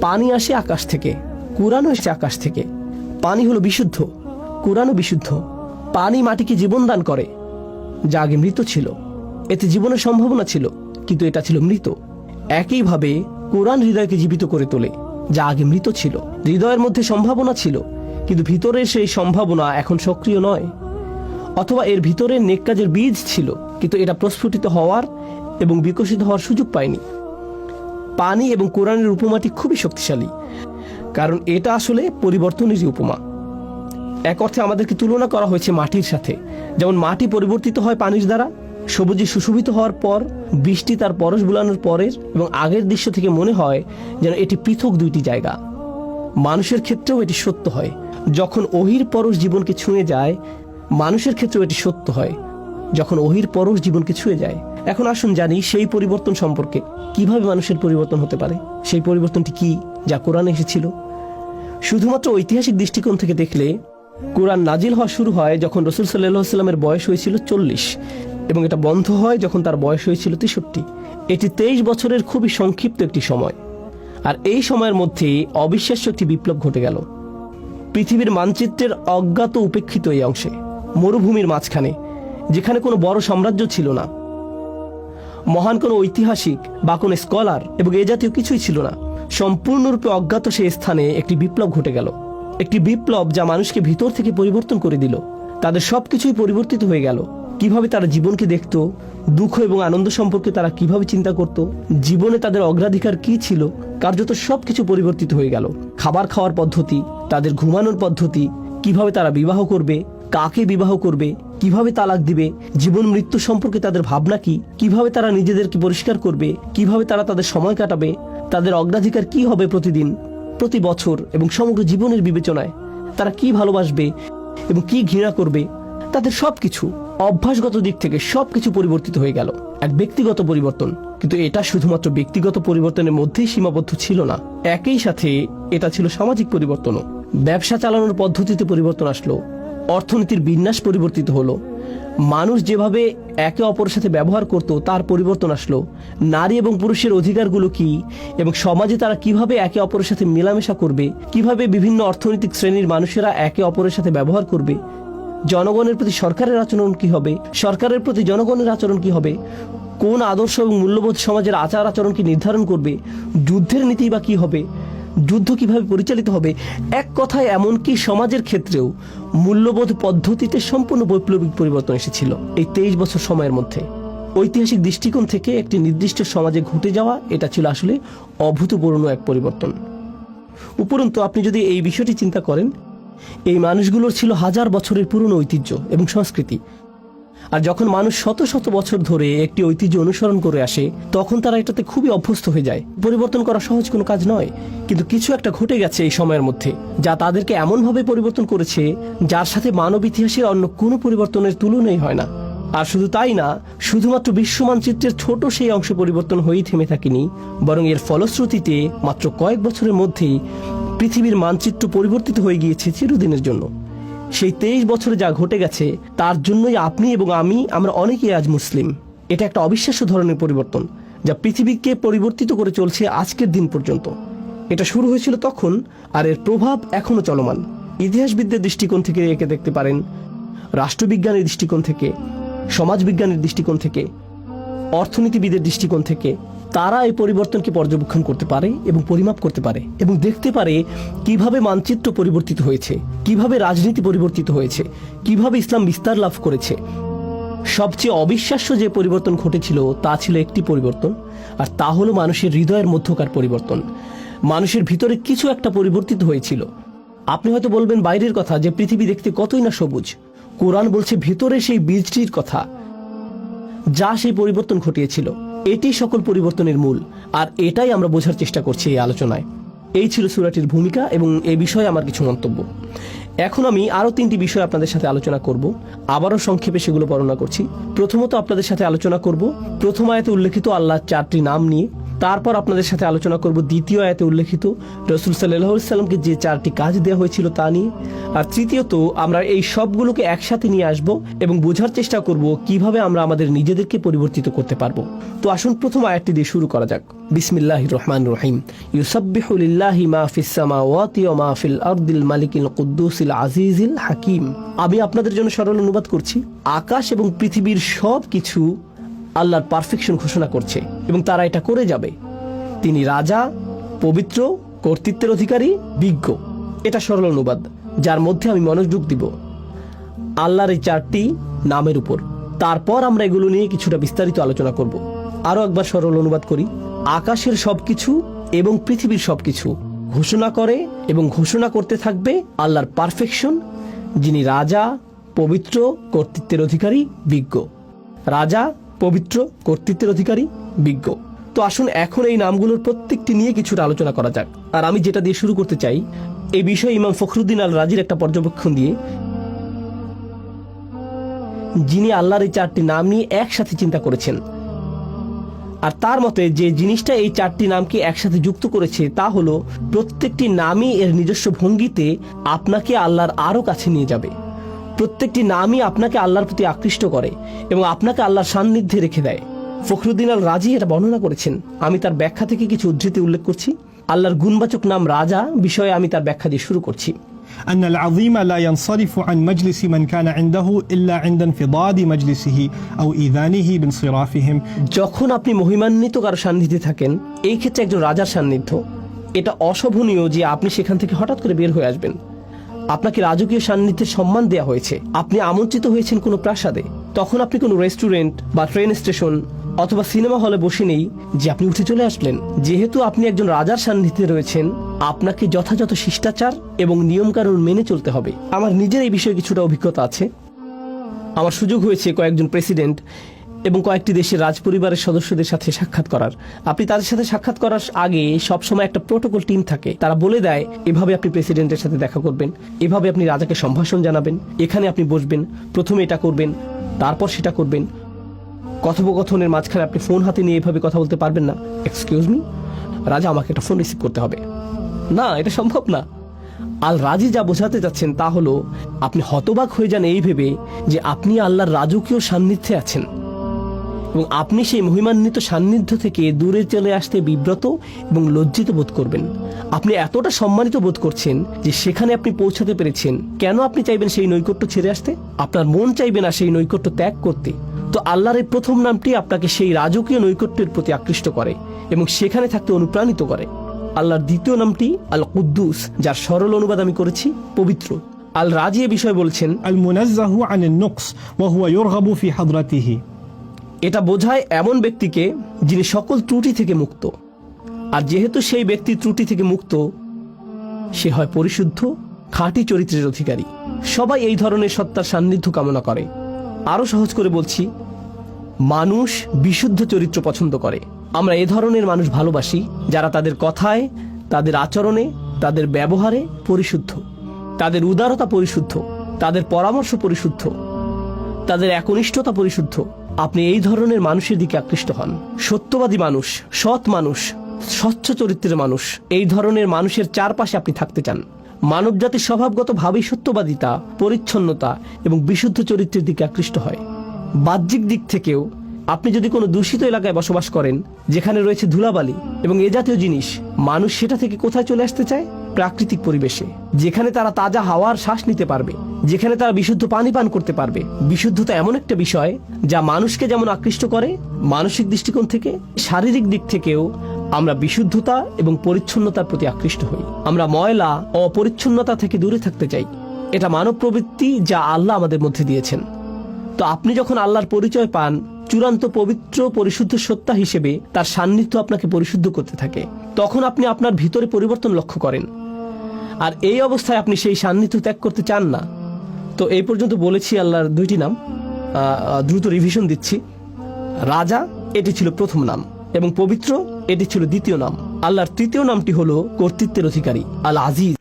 পানি আসে আকাশ থেকে কোরআনও এসে আকাশ থেকে। পানি হলো বিশুদ্ধ কোরআনও বিশুদ্ধ। পানি মাটিকে জীবন দান করে, যা আগে মৃত ছিল। এতে জীবনের সম্ভাবনা ছিল, কিন্তু এটা ছিল মৃত। একইভাবে কোরআন হৃদয়কে জীবিত করে তোলে, যা আগে মৃত ছিল। হৃদয়ের মধ্যে সম্ভাবনা ছিল, কিন্তু ভিতরে সেই সম্ভাবনা এখন সক্রিয় নয়। অথবা এর ভিতরে নেক কাজের বীজ ছিল, কিন্তু এটা প্রস্ফুটিত হওয়ার এবং বিকশিত হওয়ার সুযোগ পায়নি। পানি এবং কোরআনের উপমাটি খুবই শক্তিশালী। কারণ এটা আসলে পরিবর্তনেরই উপমা। এক অর্থে আমাদেরকে তুলনা করা হয়েছে মাটির সাথে। যেমন মাটি পরিবর্তিত হয় পানির দ্বারা, সবুজে সুশোভিত হওয়ার পর, বৃষ্টি তার পরশ বুলানোর পরের এবং আগের দৃশ্য থেকে মনে হয় যেন এটি পৃথক দুইটি জায়গা। মানুষের ক্ষেত্রেও এটি সত্য হয়। যখন অহির পরশ জীবনকে ছুঁয়ে যায়, মানুষের ক্ষেত্রেও এটি সত্য হয়। যখন ওহির পরশ জীবনকে ছুঁয়ে যায়, এখন আসুন জানি সেই পরিবর্তন সম্পর্কে। কীভাবে মানুষের পরিবর্তন হতে পারে? সেই পরিবর্তনটি কি যা কোরআনে এসেছিল? শুধুমাত্র ঐতিহাসিক দৃষ্টিকোণ থেকে দেখলে, কোরআন নাজিল হওয়া শুরু হয় যখন রসুল সাল্লাহ সাল্লামের বয়স হয়েছিল চল্লিশ, এবং এটা বন্ধ হয় যখন তার বয়স হয়েছিল তেষট্টি। এটি তেইশ বছরের খুবই সংক্ষিপ্ত একটি সময়। আর এই সময়ের মধ্যে অবিশ্বাস্য একটি বিপ্লব ঘটে গেল। পৃথিবীর মানচিত্রের অজ্ঞাত উপেক্ষিত এই অংশে, মরুভূমির মাঝখানে যেখানে কোনো বড় সাম্রাজ্য ছিল না। মহান কোনো ঐতিহাসিক বা কোনো স্কলার এবং এ জাতীয় কিছুই ছিল না। সম্পূর্ণরূপে অজ্ঞাত সেই স্থানে একটি বিপ্লব ঘটে গেল। একটি বিপ্লব যা মানুষকে ভিতর থেকে পরিবর্তন করে দিল। তাদের সব কিছুই পরিবর্তিত হয়ে গেল। কীভাবে তারা জীবনকে দেখত, দুঃখ এবং আনন্দ সম্পর্কে তারা কীভাবে চিন্তা করত, জীবনে তাদের অগ্রাধিকার কি ছিল, কার্যত সব কিছু পরিবর্তিত হয়ে গেল। খাবার খাওয়ার পদ্ধতি, তাদের ঘুমানোর পদ্ধতি, কীভাবে তারা বিবাহ করবে, কাকে বিবাহ করবে কীভাবে তালাক দিবে? জীবন, মৃত্যু সম্পর্কে তাদের ভাবনা কি? কীভাবে তারা নিজেদেরকে পরিষ্কার করবে? কীভাবে তারা তাদের সময় কাটাবে? তাদের অগ্রাধিকার কি হবে প্রতিদিন, প্রতি বছর এবং সমগ্র জীবনের বিবেচনায়? তারা কি ভালোবাসবে এবং কি ঘৃণা করবে? তাদের সবকিছু অভ্যাসগত দিক থেকে সবকিছু পরিবর্তিত হয়ে গেল। এক ব্যক্তিগত পরিবর্তন। কিন্তু এটা শুধুমাত্র ব্যক্তিগত পরিবর্তনের মধ্যেই সীমাবদ্ধ ছিল না। একই সাথে এটা ছিল সামাজিক পরিবর্তনও। ব্যবসা চালানোর পদ্ধতিতে পরিবর্তন আসলো। অর্থনীতির বিন্যাস পরিবর্তিত হলো। মানুষ যেভাবে একে অপরের সাথে ব্যবহার করত, তার পরিবর্তন আসলো। নারী এবং পুরুষের অধিকারগুলো কি এবং সমাজে তারা কীভাবে একে অপরের সাথে মেলামেশা করবে, কীভাবে বিভিন্ন অর্থনৈতিক শ্রেণির মানুষেরা একে অপরের সাথে ব্যবহার করবে? জনগণের প্রতি সরকারের আচরণ কি হবে? সরকারের প্রতি জনগণের আচরণ কি হবে? কোন আদর্শ এবং মূল্যবোধ সমাজের আচার আচরণ আচরণকে নির্ধারণ করবে? যুদ্ধের নীতি বা কি হবে? যুদ্ধ কীভাবে পরিচালিত হবে? এক কথায় এমনকি সমাজের ক্ষেত্রেও মূল্যবোধ পদ্ধতিতে সম্পূর্ণ বৈপ্লবিক পরিবর্তন এসেছিল এই তেইশ বছর সময়ের মধ্যে। ঐতিহাসিক দৃষ্টিকোণ থেকে একটি নির্দিষ্ট সমাজে ঘটে যাওয়া এটা ছিল আসলে অভূতপূর্ণ এক পরিবর্তন। উপরন্তু আপনি যদি এই বিষয়টি চিন্তা করেন, এই মানুষগুলোর ছিল হাজার বছরের পুরনো ঐতিহ্য এবং সংস্কৃতি। আর যখন মানুষ শত শত বছর ধরে একটি ঐতিহ্য অনুসরণ করে আসে, তখন তারা এটাতে খুবই অভ্যস্ত হয়ে যায়। পরিবর্তন করা সহজ কোনো কাজ নয়, কিন্তু কিছু একটা ঘটে গেছে এই সময়ের মধ্যে, যা তাদেরকে এমনভাবে পরিবর্তন করেছে, যার সাথে মানব ইতিহাসের অন্য কোনো পরিবর্তনের তুলনাই হয় না। আর শুধু তাই না, শুধুমাত্র বিশ্ব মানচিত্রের ছোট সেই অংশ পরিবর্তন হয়েই থেমে থাকেনি, বরং এর ফলশ্রুতিতে মাত্র কয়েক বছরের মধ্যেই পৃথিবীর মানচিত্র পরিবর্তিত হয়ে গিয়েছে চিরদিনের জন্য। সেই তেইশ বছরে যা ঘটে গেছে, তার জন্যই আপনি এবং আমি, আমরা অনেকেই আজ মুসলিম। এটা একটা অবিশ্বাস্য ধরনের পরিবর্তন, যা পৃথিবীকে পরিবর্তিত করে চলছে আজকের দিন পর্যন্ত। এটা শুরু হয়েছিল তখন, আর এর প্রভাব এখনও চলমান। ইতিহাসবিদদের দৃষ্টিকোণ থেকে একে দেখতে পারেন, রাষ্ট্রবিজ্ঞানের দৃষ্টিকোণ থেকে, সমাজবিজ্ঞানের দৃষ্টিকোণ থেকে, অর্থনীতিবিদের দৃষ্টিকোণ থেকে তারা এই পরিবর্তনকে পর্যবেক্ষণ করতে পারে এবং পরিমাপ করতে পারে এবং দেখতে পারে কীভাবে মানচিত্র পরিবর্তিত হয়েছে, কীভাবে রাজনীতি পরিবর্তিত হয়েছে, কীভাবে ইসলাম বিস্তার লাভ করেছে। সবচেয়ে অবিশ্বাস্য যে পরিবর্তন ঘটেছিল তা ছিল একটি পরিবর্তন, আর তা হলো মানুষের হৃদয়ের মধ্যকার পরিবর্তন। মানুষের ভিতরে কিছু একটা পরিবর্তিত হয়েছিল। আপনি হয়তো বলবেন, বাইরের কথা, যে পৃথিবী দেখতে কতই না সবুজ। কোরআন বলছে, ভিতরে সেই বীজটির কথা যা সেই পরিবর্তন ঘটিয়েছিল। এটি সকল পরিবর্তনের মূল, আর এটাই আমরা বোঝার চেষ্টা করছি এই আলোচনায়। এই ছিল সুরাটির ভূমিকা এবং এ বিষয়ে আমার কিছু মন্তব্য। এখন আমি আরও তিনটি বিষয় আপনাদের সাথে আলোচনা করব। আবারও সংক্ষেপে সেগুলো বর্ণনা করছি। প্রথমত আপনাদের সাথে আলোচনা করব প্রথম আয়াতে উল্লেখিত আল্লাহর চারটি নাম নিয়ে। তারপর আপনাদের সাথে আলোচনা করব দ্বিতীয় আয়াতে উল্লেখিত রসুল সাল্লাহ সাল্লামকে যে চারটি কাজ দেওয়া হয়েছিল তা নিয়ে। আর তৃতীয়ত, আমরা এই সবগুলোকে একসাথে নিয়ে আসব এবং বোঝার চেষ্টা করব কীভাবে আমরা আমাদের নিজেদেরকে পরিবর্তিত করতে পারব। তো আসুন প্রথম আয়াতটি দিয়ে শুরু করা যাক। বিসমিল্লাহ রহমান রহিম। ইউসাব্বিহু লিল্লাহি মা ফিস সামাওয়াতি ওয়া মা ফিল আরদিল মালিকিল কুদ্দুসিল আজিজিল হাকিম। আমি আপনাদের জন্য সরল অনুবাদ করছি। আকাশ এবং পৃথিবীর সব কিছু আল্লাহর পারফেকশন ঘোষণা করছে এবং তারা এটা করে যাবে। তিনি রাজা, পবিত্র, কর্তৃত্বের অধিকারী, বিজ্ঞ। এটা সরল অনুবাদ। যার মধ্যে আমি মনোযোগ দিব। আল্লাহর এই চারটি নামের উপর। তারপর আমরা এগুলো নিয়ে কিছুটা বিস্তারিত আলোচনা করব। আরও একবার সরল অনুবাদ করি। আকাশের সবকিছু এবং পৃথিবীর সবকিছু ঘোষণা করে এবং ঘোষণা করতে থাকবে আল্লাহর পারফেকশন যিনি রাজা, পবিত্র কর্তৃত্বের অধিকারী, বিজ্ঞ। রাজা, পবিত্র কর্তৃত্বের অধিকারী, বিজ্ঞ। তো আসুন এখন এই নামগুলোর প্রত্যেকটি নিয়ে কিছুটা আলোচনা করা যাক। আর আমি যেটা দিয়ে শুরু করতে চাই এই বিষয়ে ইমাম ফখরুদ্দিন আল রাজির একটা পর্যবেক্ষণ দিয়ে যিনি আল্লাহর এই চারটি নাম নিয়ে একসাথে চিন্তা করেছেন। আর তার মতে যে জিনিসটা এই চারটি নামকে একসাথে যুক্ত করেছে তা হলো, প্রত্যেকটি নামই এর নিজস্ব ভঙ্গিতে আপনাকে আল্লাহর আরও কাছে নিয়ে যাবে। প্রত্যেকটি নামই আপনাকে আল্লাহর প্রতি আকৃষ্ট করে এবং আপনাকে আল্লাহর সান্নিধ্যে রেখে দেয়। ফখরুদ্দিন আল রাজি এটা বর্ণনা করেছেন। আমি তার ব্যাখ্যা থেকে কিছু উদ্ধৃতি উল্লেখ করছি। আল্লাহর গুণবাচক নাম রাজা বিষয়ে আমি তার ব্যাখ্যা দিয়ে শুরু করছি أن العظيم لا ينصرف عن مجلس من كان عنده إلا عند انفضاد مجلسه أو إيذانه بانصرافهم যখন আপনি মহিমান্বিত কারো সান্নিধ্যে থাকেন এই ক্ষেত্রে একজন রাজার সান্নিধ্য এটা অশোভনীয় যে আপনি সেখান থেকে হঠাৎ করে বের হয়ে আসবেন আপনাকে রাজকীয় সান্নিধ্যের সম্মান দেওয়া হয়েছে আপনি আমন্ত্রিত হয়েছেন কোনো প্রাসাদে তখন আপনি কোনো রেস্টুরেন্ট বা ট্রেন স্টেশন অথবা সিনেমা হলে বসে নেই যে আপনি উঠে চলে আসলেন। যেহেতু আপনি একজন রাজার সান্নিধ্যে রয়েছেন, আপনাকে যথাযথ শিষ্টাচার এবং নিয়মকানুন মেনে চলতে হবে। আমার নিজের এই বিষয়ে কিছুটা অভিজ্ঞতা আছে। আমার সুযোগ হয়েছে কয়েকজন প্রেসিডেন্ট এবং কয়েকটি দেশের রাজপরিবারের সদস্যদের সাথে সাক্ষাৎ করার। আপনি তাদের সাথে সাক্ষাৎ করার আগে সবসময় একটা প্রোটোকল টিম থাকে। তারা বলে দেয়, এভাবে আপনি প্রেসিডেন্টের সাথে দেখা করবেন। এভাবে আপনি রাজাকে সম্ভাষণ জানাবেন। এখানে আপনি বসবেন। প্রথমে এটা করবেন, তারপর সেটা করবেন। কথোপকথনের মাঝখানে আপনি ফোন হাতে নিয়ে এভাবে কথা বলতে পারবেন না। এক্সকিউজ মি রাজা, আমাকে একটা ফোন রিসিভ করতে হবে। না, এটা সম্ভব না। আল রাজি যা বোঝাতে যাচ্ছেন তা হলো, আপনি হতবাক হয়ে যান এই ভেবে যে আপনি আল্লাহর রাজকীয় সান্নিধ্যে আছেন। এবং আপনি সেই মহিমান্বিত সান্নিধ্য থেকে দূরে চলে আসতে বিব্রত এবং লজ্জিত বোধ করবেন। আপনি এতটা সম্মানিত বোধ করছেন যে সেখানে আপনি পৌঁছাতে পেরেছেন। কেন আপনি চাইবেন সেই নৈকট্য ছেড়ে আসতে? আপনার মন চাইবে না সেই নৈকট্য ত্যাগ করতে। তো আল্লাহর এই প্রথম নামটি আপনাকে সেই রাজকীয় নৈকট্যের প্রতি আকৃষ্ট করে এবং সেখানে থাকতে অনুপ্রাণিত করে। আল্লাহর দ্বিতীয় নামটি আল কুদ্দুস যার সরল অনুবাদ আমি করেছি পবিত্র। আল রাজি এ বিষয়ে বলছেন আল মুনাজ্জাহু আনিন নুকস ওয়া হুয়া ইউরগাবু ফি হাদরাতিহি এটা বোঝায় এমন ব্যক্তিকে যিনি সকল ত্রুটি থেকে মুক্ত। আর যেহেতু সেই ব্যক্তি ত্রুটি থেকে মুক্ত সে হয় পরিশুদ্ধ খাঁটি চরিত্রের অধিকারী। সবাই এই ধরনের সত্তার সান্নিধ্য কামনা করে। আরও সহজ করে বলছি, মানুষ বিশুদ্ধ চরিত্র পছন্দ করে। আমরা এ ধরনের মানুষ ভালোবাসি যারা তাদের কথায়, তাদের আচরণে, তাদের ব্যবহারে পরিশুদ্ধ। তাদের উদারতা পরিশুদ্ধ, তাদের পরামর্শ পরিশুদ্ধ, তাদের একনিষ্ঠতা পরিশুদ্ধ। আপনি এই ধরনের মানুষের দিকে আকৃষ্ট হন। সত্যবাদী মানুষ, সৎ মানুষ, স্বচ্ছ চরিত্রের মানুষ, এই ধরনের মানুষের চারপাশে আপনি থাকতে চান। মানবজাতির স্বভাবগতভাবেই সত্যবাদিতা, পরিচ্ছন্নতা এবং বিশুদ্ধ চরিত্রের দিকে আকৃষ্ট হয়। বাহ্যিক দিক থেকেও আপনি যদি কোনো দূষিত এলাকায় বসবাস করেন, যেখানে রয়েছে ধুলাবালি এবং এ জাতীয় জিনিস, মানুষ সেটা থেকে কোথায় চলে আসতে চায়? প্রাকৃতিক পরিবেশে, যেখানে তারা তাজা হাওয়ার শ্বাস নিতে পারবে, যেখানে তারা বিশুদ্ধ পানি পান করতে পারবে। বিশুদ্ধতা এমন একটা বিষয় যা মানুষকে যেমন আকৃষ্ট করে, মানসিক দৃষ্টিকোণ থেকে, শারীরিক দিক থেকেও আমরা বিশুদ্ধতা এবং পরিচ্ছন্নতার প্রতি আকৃষ্ট হই। আমরা ময়লা অপরিচ্ছন্নতা থেকে দূরে থাকতে চাই। এটা মানব প্রবৃত্তি যা আল্লাহ আমাদের মধ্যে দিয়েছেন। তো আপনি যখন আল্লাহর পরিচয় পান, চূড়ান্ত পবিত্র পরিশুদ্ধ সত্তা হিসেবে তার সান্নিধ্য আপনাকে পরিশুদ্ধ করতে থাকে। তখন আপনি আপনার ভিতরে পরিবর্তন লক্ষ্য করেন। আর এই অবস্থায় আপনি সেই সান্নিধ্য ত্যাগ করতে চান না। তো এই পর্যন্ত বলেছি আল্লাহর দুইটি নাম। দ্রুত রিভিশন দিচ্ছি। রাজা, এটি ছিল প্রথম নাম। এবং পবিত্র এটি ছিল দ্বিতীয় নাম। আল্লাহর তৃতীয় নামটি হলো কর্তৃত্বের অধিকারী আল আজিজ